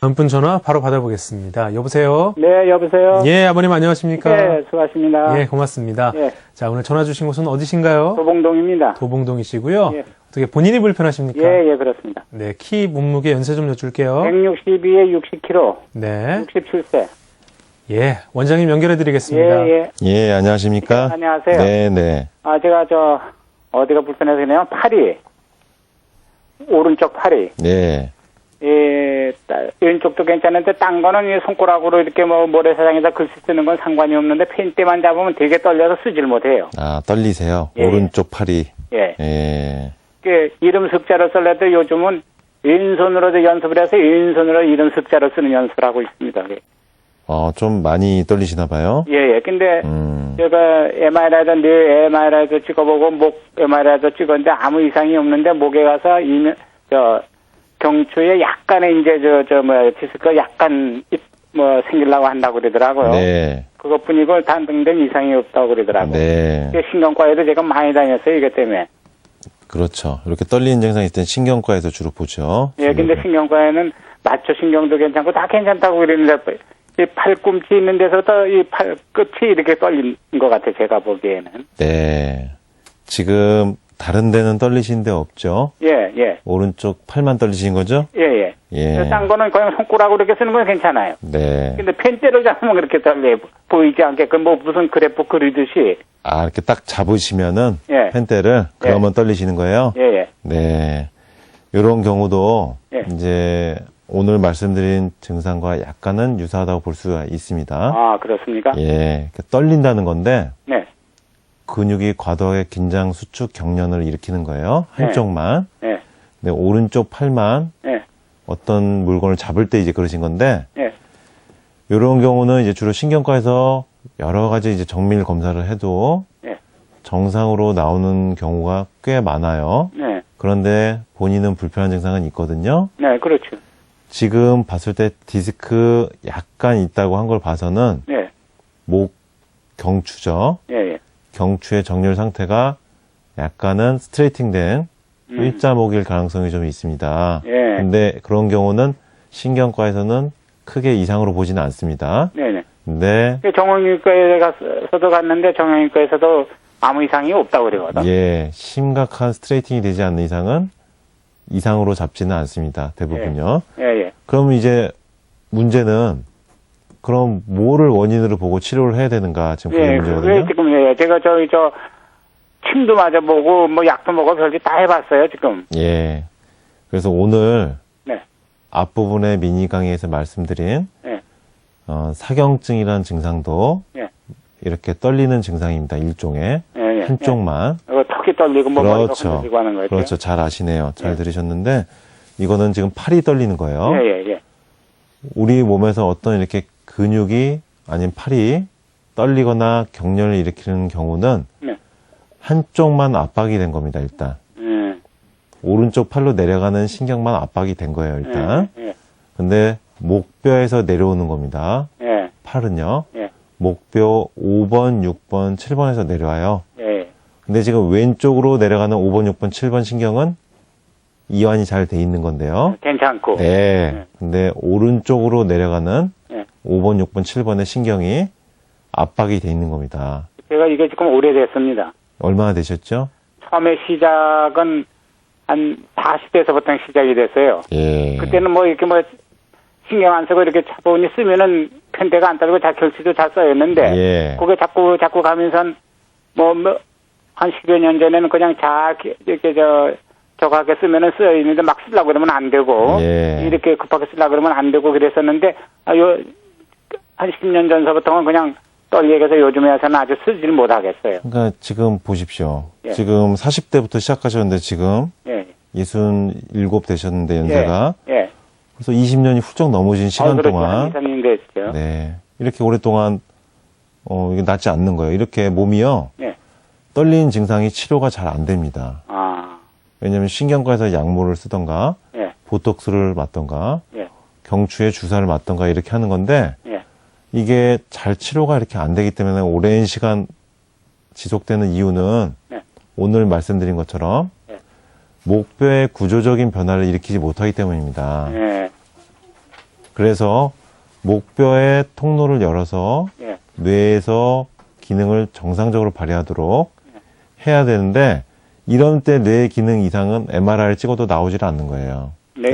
다음 분 전화 바로 받아보겠습니다. 여보세요? 네, 여보세요? 예, 아버님 안녕하십니까? 네, 수고하십니다. 예, 고맙습니다. 예. 자, 오늘 전화 주신 곳은 어디신가요? 도봉동입니다. 도봉동이시고요. 예. 어떻게 본인이 불편하십니까? 예, 예, 그렇습니다. 네, 키, 몸무게, 연세 좀 여쭐게요. 162에 60kg, 네. 67세. 예, 원장님 연결해 드리겠습니다. 예, 예. 예, 안녕하십니까? 안녕하세요. 네, 네. 아, 제가 저, 어디가 불편해서 그냥 팔이, 오른쪽 팔이, 네. 예, 따- 왼쪽도 괜찮은데, 딴 거는 이 손가락으로 이렇게 뭐 모래사장에다 글씨 쓰는 건 상관이 없는데, 펜 때만 잡으면 되게 떨려서 쓰질 못해요. 아, 떨리세요? 예. 오른쪽 팔이. 예. 예. 그 이름 습자를 쓸래도 요즘은 왼손으로도 연습을 해서 왼손으로 이름 습자를 쓰는 연습을 하고 있습니다. 예, 어, 좀 많이 떨리시나 봐요? 예. 근데 음. 제가 MRI도 뇌 MRI도 찍어보고 목 MRI도 찍었는데 아무 이상이 없는데 목에 가서 이면 저 경추에 약간의 이제 저 저 뭐야 디스크 약간 이- 뭐 생기려고 한다고 그러더라고요. 네. 그것뿐이고 단등된 이상이 없다고 그러더라고요. 네. 신경과에도 제가 많이 다녔어요 이것 때문에. 그렇죠. 이렇게 떨리는 증상이 있을 땐 신경과에서 주로 보죠. 예, 근데 신경과에는 맞춰 신경도 괜찮고 다 괜찮다고 그랬는데 이 팔꿈치 있는 데서부터 이 팔 끝이 이렇게 떨린 것 같아 제가 보기에는. 네. 지금 다른 데는 떨리신 데 없죠? 예, 예, 오른쪽 팔만 떨리신 거죠? 예, 예. 예. 딴 거는 그냥 손가락으로 이렇게 쓰는 건 괜찮아요. 네. 근데 펜대로 잡으면 그렇게 떨려 보이지 않게끔 뭐 무슨 그래프 그리듯이. 아, 이렇게 딱 잡으시면은 예. 펜대를 그러면 떨리시는 거예요? 예, 예, 네. 이런 경우도 예. 이제 오늘 말씀드린 증상과 약간은 유사하다고 볼 수가 있습니다. 아 그렇습니까? 예. 떨린다는 건데 네, 근육이 과도하게 긴장, 수축, 경련을 일으키는 거예요. 네. 한쪽만. 예, 네, 오른쪽 팔만 예, 어떤 물건을 잡을 때 이제 그러신 건데 예, 이런 경우는 이제 주로 신경과에서 여러 가지 이제 정밀 검사를 해도 예, 정상으로 나오는 경우가 꽤 많아요. 네, 그런데 본인은 불편한 증상은 있거든요. 네, 그렇죠. 지금 봤을 때 디스크 약간 있다고 한 걸 봐서는 네, 목 경추죠. 예, 예. 경추의 정렬 상태가 약간은 스트레이팅된 음. 일자목일 가능성이 좀 있습니다. 예. 근데 그런 경우는 신경과에서는 크게 이상으로 보지는 않습니다. 네, 네. 근데 정형외과에 가서도 갔는데 정형외과에서도 아무 이상이 없다고 그러거든. 예, 심각한 스트레이팅이 되지 않는 이상은 이상으로 잡지는 않습니다. 대부분요. 예, 예. 그럼 이제 문제는 그럼 뭐를 원인으로 보고 치료를 해야 되는가 지금 그게 예, 문제거든요. 그게 지금 예, 제가 저기 저 침도 맞아보고 뭐 약도 먹어 별짓 다 해봤어요 지금. 예. 그래서 오늘 네, 앞부분에 미니 강의에서 말씀드린 예, 어, 사경증이라는 증상도 예, 이렇게 떨리는 증상입니다. 일종의 예, 예. 한쪽만. 예. 어, 턱이 떨리고 뭐 그렇죠. 하는 거죠. 그렇죠. 잘 아시네요. 잘 예. 들으셨는데 이거는 지금 팔이 떨리는 거예요. 예, 예, 예. 우리 몸에서 어떤 이렇게 근육이 아닌 팔이 떨리거나 경련을 일으키는 경우는 네. 한쪽만 압박이 된 겁니다. 일단 예, 오른쪽 팔로 내려가는 신경만 압박이 된 거예요. 일단 예, 근데 목뼈에서 내려오는 겁니다. 예, 팔은요. 예, 목뼈 5번, 6번, 7번에서 내려와요. 예, 근데 지금 왼쪽으로 내려가는 5번, 6번, 7번 신경은 이완이 잘 돼 있는 건데요. 괜찮고. 네. 네. 근데 오른쪽으로 내려가는 예. 5번, 6번, 7번의 신경이 압박이 돼 있는 겁니다. 제가 이게 지금 오래됐습니다. 얼마나 되셨죠? 처음에 시작은 한 40대에서부터 시작이 됐어요. 예. 그때는 뭐 이렇게 뭐 신경 안 쓰고 이렇게 차분히 쓰면은 편대가 안 떨고 자 결실도 잘 써였는데 예. 그게 자꾸 자꾸 가면서 뭐한 10여 년 전에는 그냥 잘 이렇게 저 저하게 쓰면은 쓰여 있는데 막 쓰려고 그러면 안 되고 예. 이렇게 급하게 쓰려고 그러면 안 되고 그랬었는데 아, 요, 한 10년 전서부터는 그냥 떨리게해서 요즘에 와서는 아주 쓰지를 못하겠어요. 그러니까 지금 보십시오. 예. 지금 40대부터 시작하셨는데 지금 예. 67 되셨는데 연세가 예. 예. 그래서 20년이 훌쩍 넘어진 시간 어, 동안 2, 3년 됐죠. 네. 이렇게 오랫동안 어 이게 낫지 않는 거예요. 이렇게 몸이요. 예. 떨리는 증상이 치료가 잘 안 됩니다. 아. 왜냐하면 신경과에서 약물을 쓰던가 예. 보톡스를 맞던가 예. 경추에 주사를 맞던가 이렇게 하는 건데 예. 이게 잘 치료가 이렇게 안 되기 때문에 오랜 시간 지속되는 이유는 네. 오늘 말씀드린 것처럼 네. 목뼈의 구조적인 변화를 일으키지 못하기 때문입니다. 예. 그래서 목뼈의 통로를 열어서 예. 뇌에서 기능을 정상적으로 발휘하도록 해야 되는데 이런 때 뇌의 기능 이상은 MRI를 찍어도 나오질 않는 거예요. 뇌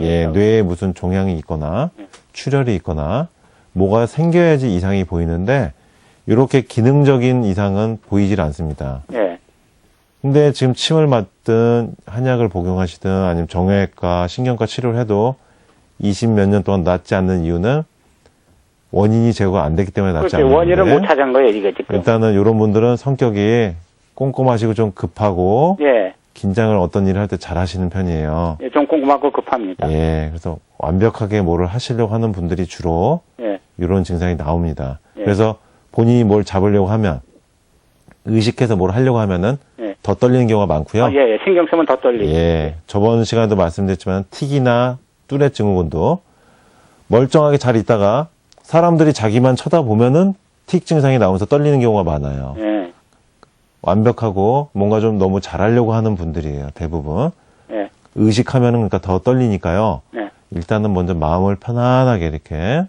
예. 뇌에 무슨 종양이 있거나 출혈이 있거나 뭐가 생겨야지 이상이 보이는데 이렇게 기능적인 이상은 보이질 않습니다. 예. 근데 지금 침을 맞든 한약을 복용하시든 아니면 정형외과, 신경과 치료를 해도 20 몇 년 동안 낫지 않는 이유는 원인이 제거가 안 됐기 때문에 낫지. 않는 원인을 건데 못 찾은 거예요, 이게 지금. 일단은 이런 분들은 성격이 꼼꼼하시고 좀 급하고 예. 긴장을 어떤 일을 할 때 잘 하시는 편이에요. 예, 좀 궁금하고 급합니다. 예, 그래서 완벽하게 뭐를 하시려고 하는 분들이 주로 예. 이런 증상이 나옵니다. 예. 그래서 본인이 뭘 잡으려고 하면 의식해서 뭘 하려고 하면은 예. 더 떨리는 경우가 많고요. 아, 예, 예. 신경 쓰면 더 떨리죠. 예, 저번 시간에도 말씀드렸지만 틱이나 뚜렛 증후군도 멀쩡하게 잘 있다가 사람들이 자기만 쳐다보면은 틱 증상이 나오면서 떨리는 경우가 많아요. 예. 완벽하고 뭔가 좀 너무 잘하려고 하는 분들이에요, 대부분. 예. 의식하면은 그러니까 더 떨리니까요. 네. 일단은 먼저 마음을 편안하게 이렇게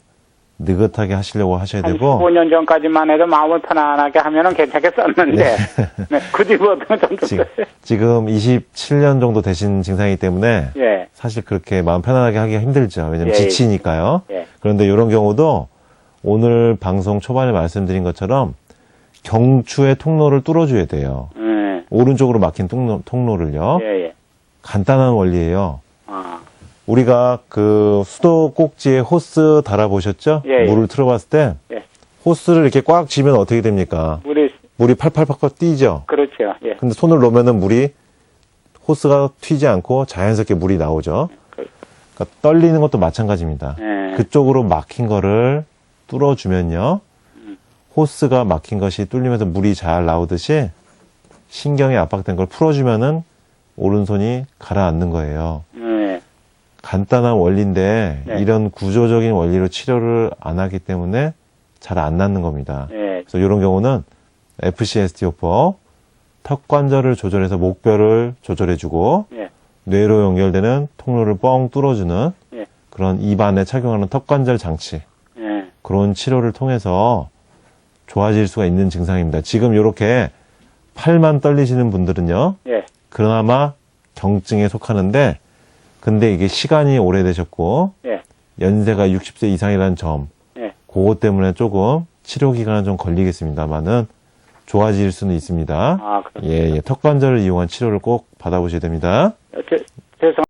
느긋하게 하시려고 하셔야 한 되고 15년 전까지만 해도 마음을 편안하게 하면은 괜찮겠었는데, 네. 그 뒤부터는 좀 지금, 그랬어요. 지금 27년 정도 되신 증상이기 때문에 예. 사실 그렇게 마음 편안하게 하기가 힘들죠. 왜냐면 예, 지치니까요. 예. 그런데 이런 경우도 오늘 방송 초반에 말씀드린 것처럼 경추의 통로를 뚫어줘야 돼요. 예. 오른쪽으로 막힌 통로, 통로를요. 예, 예. 간단한 원리예요. 아, 우리가 그 수도 꼭지에 호스 달아보셨죠? 예, 예. 물을 틀어봤을 때 예. 호스를 이렇게 꽉 쥐면 어떻게 됩니까? 우리, 물이 팔팔팔팔 뛰죠? 그렇죠. 예. 근데 손을 놓으면은 물이 호스가 튀지 않고 자연스럽게 물이 나오죠. 그- 그러니까 떨리는 것도 마찬가지입니다. 예. 그쪽으로 막힌 거를 뚫어주면요. 호스가 막힌 것이 뚫리면서 물이 잘 나오듯이 신경이 압박된 걸 풀어주면은 오른손이 가라앉는 거예요. 예. 간단한 원리인데 네. 이런 구조적인 원리로 치료를 안 하기 때문에 잘 안 낫는 겁니다. 예. 그래서 이런 경우는 FCST요법 턱 관절을 조절해서 목뼈를 조절해주고 예. 뇌로 연결되는 통로를 뻥 뚫어주는 예. 그런 입안에 착용하는 턱 관절 장치 예. 그런 치료를 통해서 좋아질 수가 있는 증상입니다. 지금 이렇게 팔만 떨리시는 분들은요, 예. 그나마 경증에 속하는데, 근데 이게 시간이 오래되셨고, 예. 연세가 60세 이상이라는 점, 예. 그것 때문에 조금 치료 기간은 좀 걸리겠습니다만은 좋아질 수는 있습니다. 아, 그렇 예, 예. 턱관절을 이용한 치료를 꼭 받아보셔야 됩니다. 저, 죄송